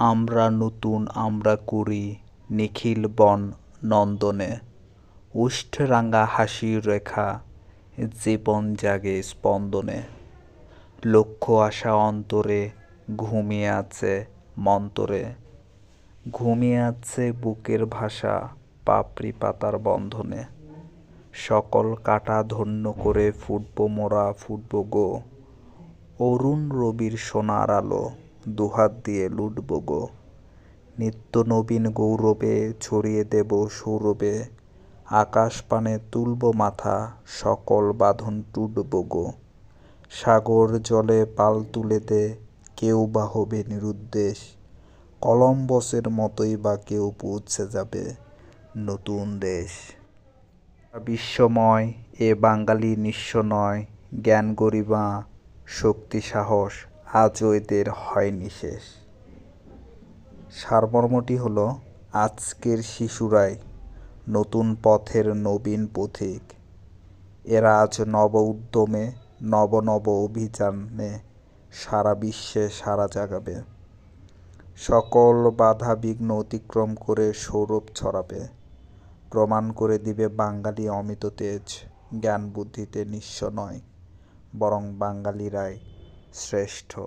আমরা নতুন, আমরা করি নিখিল বন নন্দনে। উষ্ঠরাঙা হাসির রেখা, জীবন জাগে স্পন্দনে। লক্ষ্য আশা অন্তরে, ঘুমিয়ে আছে মন্তরে। ঘুমিয়ে আছে বুকের ভাষা, পাপড়ি পাতার বন্ধনে। সকল কাটা ধন্য করে ফুটব মোরা, ফুটব গো। অরুণ রবির সোনার আলো। দুহাত দিয়ে লুটব গো। নিত্য নবীন গৌরবে ছড়িয়ে দেব সৌরভে। আকাশ পানে তুলব মাথা, সকল বাঁধন টুটব গো। সাগর জলে পাল তুলে দে, কেউ বা হবে নিরুদ্দেশ। কলম্বসের মতোই বা কেউ পৌঁছে যাবে নতুন দেশ। বিশ্বময়, এ বাঙালি নিঃস্ব নয়, জ্ঞান গরিমা, শক্তি সাহস। আজও এদের হয়নি শেষ। সারমর্মটি হল, আজকের শিশুরাই নতুন পথের নবীন পথিক। এরা আজ নব উদ্যমে, নব নব অভিযানে সারা বিশ্বে সারা জাগাবে। সকল বাধা বিঘ্ন অতিক্রম করে সৌরভ ছড়াবে। প্রমাণ করে দিবে বাঙালি অমিত তেজ জ্ঞান বুদ্ধিতে নিঃস্ব নয়, বরং বাঙালিরাই শ্রেষ্ঠ।